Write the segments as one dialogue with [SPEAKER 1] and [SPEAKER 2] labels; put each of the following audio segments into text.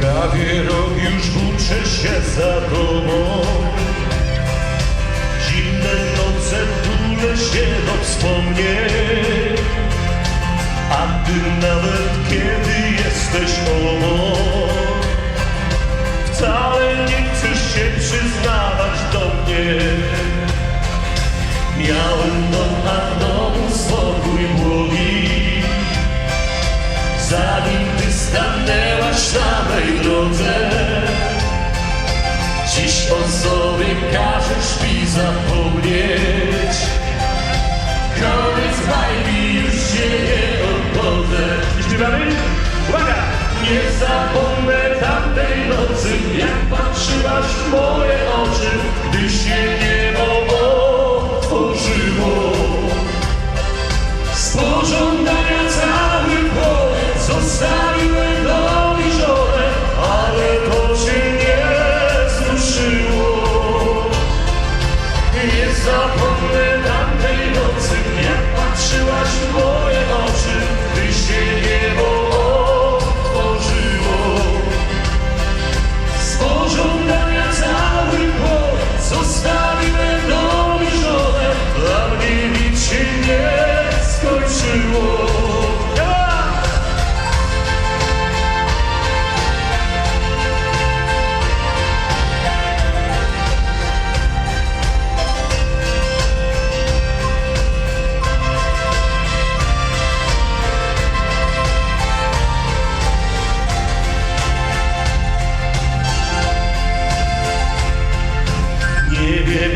[SPEAKER 1] Prawie rok już włóczę się za tobą. Zimne noce tulę się do wspomnień. A ty nawet kiedy jesteś Nie zapomnę tamtej nocy Jak patrzyłaś w moje oczy Gdy się niebo otworzyło z pożądania cały poet zostawiłem dom i żonę, ale to cię nie wzruszyło. Nie zapomnę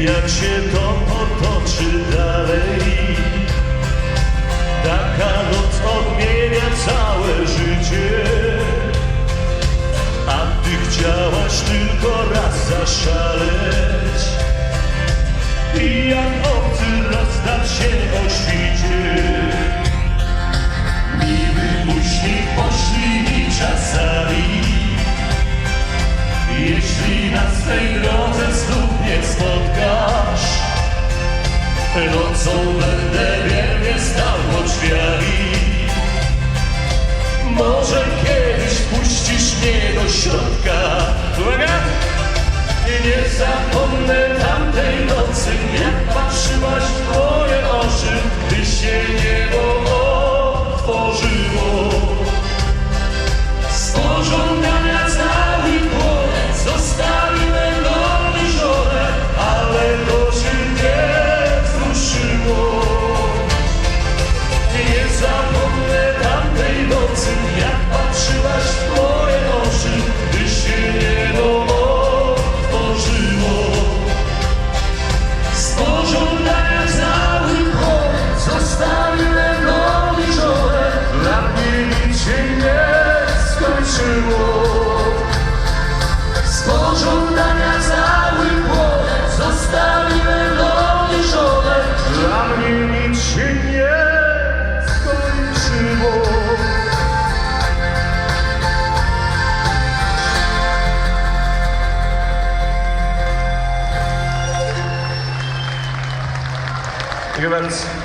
[SPEAKER 1] jak się to potoczy dalej. Taka noc odmienia całe życie. A ty chciałaś tylko raz zaszaleć środka. Uwaga! I nie zapomnę tamtej nocy, jak patrzyłaś w moje oczy, gdy się niebo otworzyło. Spożądania znały płonę, zostawiłem dolny żonę, ale loży nie wzruszyło. I nie zapomnę tamtej nocy, jak Rebels.